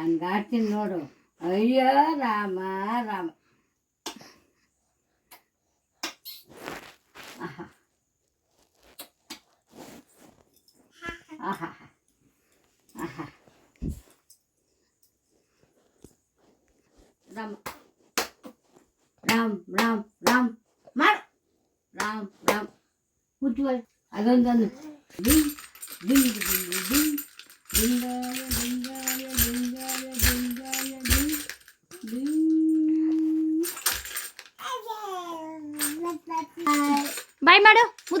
ಹಂಗೆ ಆಡ್ತೀನಿ ನೋಡು ಅಯ್ಯೋ ರಾಮ ರಾಮ ಆಹಾ ಆಹಾ ಆಹಾ ರಾಮ ರಾಮ್ ರಾಮ್ ರಾಮ್ ಮಾಡು ರಾಮ್ ರಾಮ್ ಮುಚ್ಚುವ ಅದೊಂದೊಂದು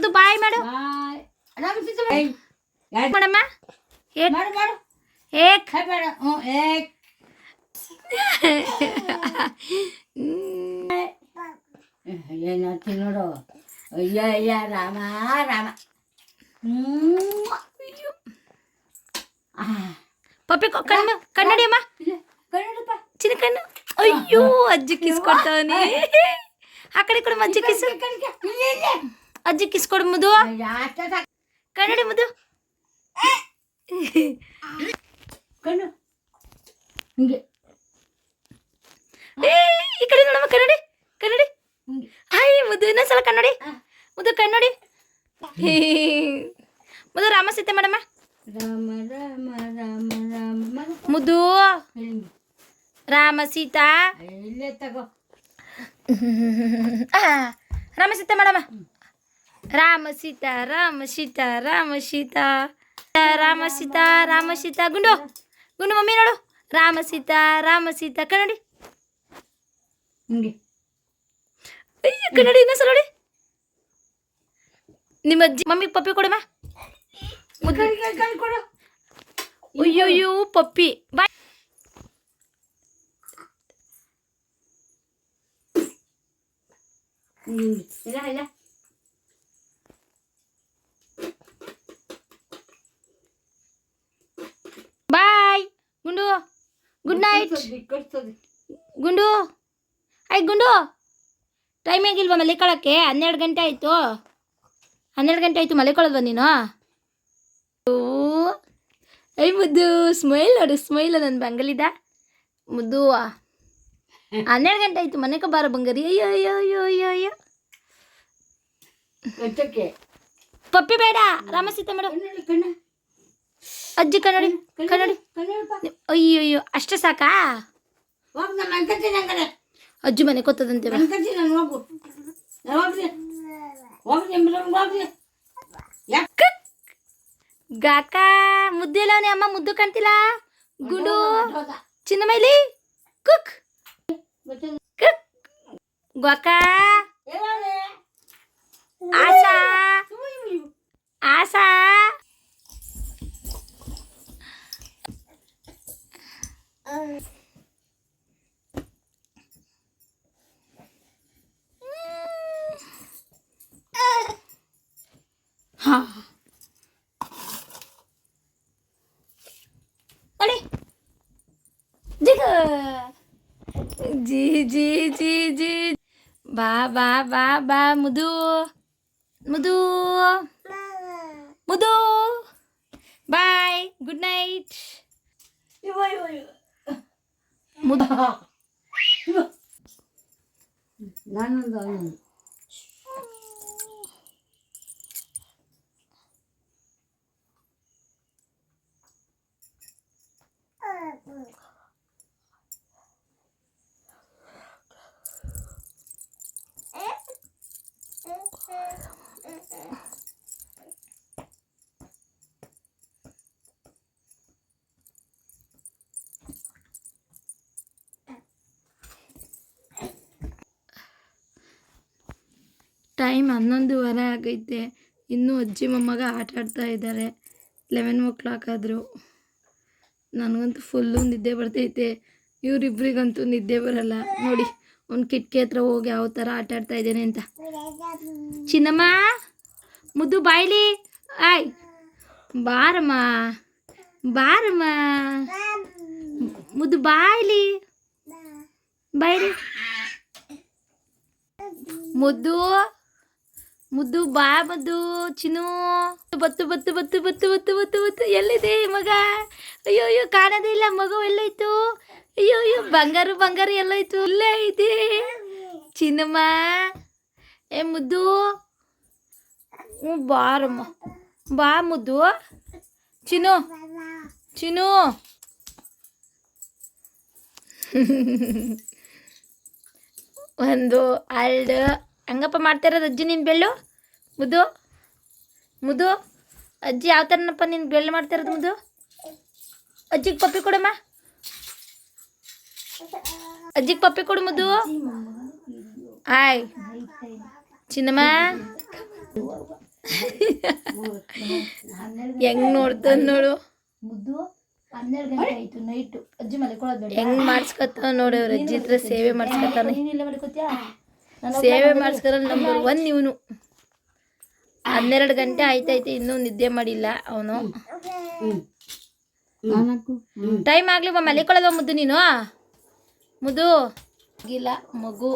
ಮಾಡು ಮುದ್ದು ಬಾಯ್ ಮಾಡು ಬಾಯ್ ರಾಮ ಸಿದ್ದು ಏಯ್ ಯಾಡ್- ಮಾಡಮ್ಮ ಏಕ್ ಮಾಡು ಮಾಡು ಏಕ್ ಹೇ ಬೇಡ ಹ್ಞೂ ಏಕ್ ಏನಾಗ್ತಿ ನೋಡು ಅಯ್ಯ ಅಯ್ಯ ರಾಮ ರಾಮ ಹ್ಮ್. ಆ, ಪಪ್ಪಿ ಕೊ- ಕಣ್ಣು ಕನ್ನಡಿ ಅಮ್ಮ ಇಲ್ಲ, ಕನ್ನಡಪ್ಪ. ಚಿನ್ನ ಕಣ್ಣು ಅಯ್ಯೋ ಅಜ್ಜಿ ಕಿಸ್ ಕೊಡ್ತಾವನಿ ಆ ಕಡೆ ಕೊಡು ಅಜ್ಜಿ ಕಿಸ್ ಅಜ್ಜಿ ಕಿಸ್ ಕೊಡು ಮುದು. ಕಣ್ಣಡಿ ಕನ್ನಡಿ ಮುದು. ಕಣ್ಣು. ಹಿಂಗೆ. ಏ, ಈ ಕಡೆ ನೋಡಮ್ಮ ಕನ್ನಡಿ ಕನ್ನಡಿ. ಹಾಯ್ ಮುದು ಇನ್ನೊಂದ್ಸಲ ಕನ್ನಡಿ. ಮುದು ಕನ್ನಡಿ. ಮುದು ರಾಮ ಸೀತೆ ಮೇಡಮ್ಮ ರಾಮ ರಾಮ ರಾಮ ರಾಮ. ಮುದು. ರಾಮ ಸೀತಾ. ಇಲ್ಲೇ ತಗೋ. ಆ, ರಾಮ ಸೀತೆ ಮಾಡಮ್ಮ ರಾಮ ಸೀತಾ ರಾಮ ಸೀತಾ ರಾಮ ಸೀತಾ ರಾಮ ಸೀತಾ ರಾಮ ಸೀತಾ ಗುಂಡು ಗುಂಡು ಮಮ್ಮಿ ನೋಡು ರಾಮ ಸೀತಾ ರಾಮ ಸೀತಾ ಕನ್ನಡಿ ಹಿಂಗೆ ಅಯ್ಯ ಕನ್ನಡಿ ಇನ್ನೊಂದ್ಸಲ ನೋಡಿ ನಿಮ್ಮ ಅಜ್ಜಿ ಮಮ್ಮಿ ಪಪ್ಪಿ ಕೊಡಮ್ಮ ಕಣ್ ಕಣ್ ಕಣ್ ಕೊಡು ಅಯ್ಯೋಯ್ಯೋ ಪಪ್ಪಿ ಬಾಯ್ ಹಿಂಗೆ ಇಲ್ಲ ಇಲ್ಲ Good ಆಯ್ತು ಗುಂಡು. ಟೈಮ್ ಆಗಿಲ್ವಾ ಮಲಿಕೊಳ್ಳೋಕ್ಕೆ ಹನ್ನೆರಡು ಗಂಟೆ ಆಯಿತು. ಹನ್ನೆರಡು ಗಂಟೆ ಆಯಿತು ಮಲಿಕೊಳ್ಳೋದ್ವಾ ನೀನು. ಐ ಮುದ್ದು ಸ್ಮೈಲ್ ನೋಡು ಸ್ಮೈಲ್ ನನ್ನ ಬಂಗಲಿದ. ಮುದ್ದು ಹನ್ನೆರಡು ಗಂಟೆ ಆಯಿತು ಮನೆಗೆ ಬಾರ ಬಂಗಾರಿ. ಅಯ್ಯೋ ಅಯ್ಯೋ ಅಯ್ಯೋ ಅಯ್ಯೋ ಅಯ್ಯೋ. ಪಪ್ಪಿ ಬೇಡ ರಾಮಸೀತ ಮೇಡಮ್. ಅಜ್ಜಿ ಕನ್ನಡಿ ಕನ್ನಡಿ ಕನ್ನಡಪ್ಪ ಅಯ್ಯೋ ಅಯ್ಯೋ ಅಷ್ಟೇ ಸಾಕಾ ಹೋಗ್ ನಾನು ಅನ್ಕತ್ತೀನಿ ಹಂಗಾರೆ ಅಜ್ಜಿ ಮನೆ ಕೊತ್ತದಂತೆ ಬಾ. ಅನ್ಕತ್ತೀನಿ ನಾನು ಹೋಗು ನಾನು ಹೋಗ್ರಿ ಹೋಗ್ರಿ ಎಂಬ್ರವ್ರು ಹೋಗ್ರಿ ಯಾಕೆ ಗಾಕ ಮುದ್ದೆಲ್ಲವನೇ ಅಮ್ಮ ಮುದ್ದು ಕಾಣ್ತಿಲ್ಲ ಗುಂಡು ಚಿನ್ನ ಮೈಲಿ ಕುಕ್ ಕುಕ್ ಗಾಕ ಆಸಾ ಆಸಾ 嗯，嗯，哈，这个，叽叽叽叽，爸爸爸爸，木哆，木哆，木哆，拜，good night。戻何だ。ろう。え？ಟೈಮ್ ಹನ್ನೊಂದುವರೆ ಆಗೈತೆ. ಇನ್ನೂ ಅಜ್ಜಿ ಮೊಮ್ಮಗ ಆಟ ಆಡ್ತಾ ಇದ್ದಾರೆ ಲೆವೆನ್ ಓ ಕ್ಲಾಕ್ ಆದರೂ. ನನಗಂತೂ ಫುಲ್ಲು ನಿದ್ದೆ ಬರ್ತೈತೆ. ಇವರಿಬ್ರಿಗಂತೂ ನಿದ್ದೆ ಬರಲ್ಲ. ನೋಡಿ, ಒಂದು ಕಿಟಕಿ ಹತ್ರ ಹೋಗಿ ಯಾವ ಥರ ಆಟ ಆಡ್ತಾ ಇದ್ದೇನೆ ಅಂತ. ಚಿನ್ನಮ್ಮ, ಮುದ್ದು ಬಾಯ್ಲಿ. ಆಯ್, ಬಾರಮ್ಮ ಬಾರಮ್ಮ. ಮುದ್ದು ಬಾಯ್ಲಿ. ಬಾಯ್ಲಿ. ಮುದ್ದು. ಮುದ್ದು, ಬಾ ಮುದ್ದು, ಚಿನ್ನು. ಬತ್ತು ಬತ್ತು ಬತ್ತು ಬತ್ತು ಬತ್ತು ಬತ್ತು ಬತ್ತು. ಎಲ್ಲಿದೆ ಮಗ? ಅಯ್ಯೋ ಅಯ್ಯೋ ಕಾಣೋದಿಲ್ಲ ಮಗು ಎಲ್ಲೋಯ್ತು? ಅಯ್ಯೋ ಅಯ್ಯೋ, ಬಂಗಾರು ಬಂಗಾರು ಎಲ್ಲೋಯ್ತು. ಇಲ್ಲೇ ಐತಿ ಚಿನ್ನಮ್ಮ. ಏ, ಮುದ್ದು. ಹ್ಞೂ, ಬಾರಮ್ಮ. ಬಾ ಮುದ್ದು. ಚಿನ್ನು. ಚಿನ್ನು. ಒಂದು, ಎರಡು ಹಂಗಪ್ಪ ಮಾಡ್ತಿರೋದು ಅಜ್ಜಿ ನಿನ್ನ ಬೆಳ್ಳು ಮುದು ಮುದು ಅಜ್ಜಿ ಯಾವ ಥರನಪ್ಪ ನಿನ್ನ ಬೆಳ್ಳು ಮಾಡ್ತಾರದು ಮುದು ಅಜ್ಜಿಗೆ ಪಪ್ಪಿ ಕೊಡಮ್ಮ. ಅಜ್ಜಿಗೆ ಪಪ್ಪಿ ಕೊಡು ಮುದು ಆಯ್. ಚಿನ್ನಮ್ಮ. ಹೆಂಗ್ ನೋಡ್ತಾನ ನೋಡು. ಹೆಂಗ್ ಮಾಡ್ಸ್ಕೊತ ನೋಡಿ ಅವ್ರ ಅಜ್ಜಿ ಹತ್ರ ಸೇವೆ ಮಾಡ್ಸ್ಕೊತಾನೆ. ಸೇವೆ ಮಾಡಿಸ್ಕರ ನಂಬರ್ ಒನ್ ಇವನು. ಹನ್ನೆರಡು ಗಂಟೆ ಆಯ್ತೈತೆ ಇನ್ನೂ ನಿದ್ದೆ ಮಾಡಿಲ್ಲ ಅವನು. ಟೈಮ್ ಆಗ್ಲಿ ಬಾ ಮಲಿಕೊಳ್ಳೋದ ಮುದ್ದು ನೀನು. ಮುದ್ದು. ಇಲ್ಲ ಮಗು.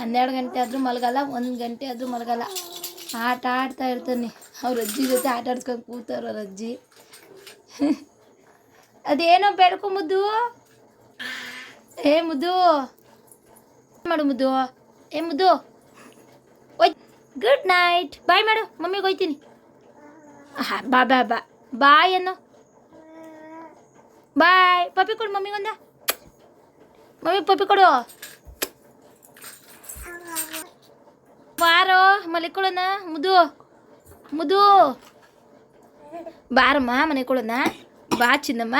ಹನ್ನೆರಡು ಗಂಟೆ ಆದರೂ ಮಲಗಲ್ಲ ಒಂದು ಗಂಟೆ ಆದರೂ ಮಲಗಲ್ಲ. ಆಟ ಆಡ್ತಾ ಇರ್ತಾನೆ. ಅವ್ರ ಅಜ್ಜಿ ಜೊತೆ ಆಟ ಆಡ್ಸ್ಕೊಂಡು ಕೂತವ್ರ ಅವ್ರ ಅಜ್ಜಿ. ಅದೇನೋ ಬೇಡ್ಕೊ ಮುದ್ದು. ಏ ಮುದ್ದು. ಮಾಡು ಮುದ್ದು. ಏ ಮುದ್ದು. ಗುಡ್ ನೈಟ್ ಬಾಯ್ ಮಾಡು. ಮಮ್ಮಿಗೆ ಹೋಯ್ತೀನಿ ಬಾ ಬಾ ಬಾ. ಬಾಯ್ ಅನ್ನು. ಬಾಯ್. ಪಪ್ಪಿ ಕೊಡು ಮಮ್ಮಿಗೊಂದ ಮಮ್ಮಿ, ಪಪ್ಪಿ ಕೊಡು. ಬಾರೋ ಮಲಿಕೊಳ್ಳೋಣ ಮುದು ಮುದು ಬಾರಮ್ಮ ಮನೆ ಕೊಡೋಣ. ಬಾ, ಚಿನ್ನಮ್ಮ.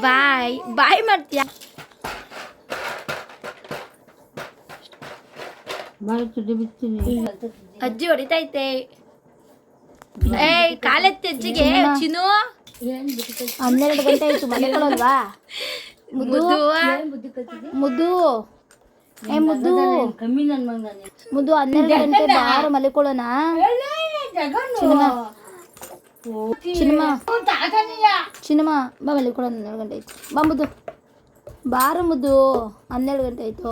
ಬಾಯ್. ಬಾಯ್ ಮಾಡ್ತೀಯ? ಅಜ್ಜಿ ಹೊಡಿತೈತೆ. ಏಯ್ ಕಾಲೆತ್ತಿ ಅಜ್ಜಿಗೆ. ಚಿನ್ನು. ಹನ್ನೆರಡು ಗಂಟೆ ಆಯ್ತು ಮನೆಗಳಲ್ವಾ ಮುದ್ದು. ಮುದ್ದು. ಏ ಮುದ್ದು. ಮುದ್ದು ಹನ್ನೆರಡು ಗಂಟೆ ಬಾರು ಮಲಿಕೊಳ್ಳೋಣ ಚಿನ್ನಮ್ಮ ಚಿನ್ನಮ್ಮ ಬಾ ಮಲಿಕೊಳ್ಳೋಣ ಹನ್ನೆರಡು ಗಂಟೆ ಆಯ್ತು. ಬಾ ಮುದ್ದು. ಬಾರು ಮುದ್ದು. ಹನ್ನೆರಡು ಗಂಟೆ ಆಯ್ತು.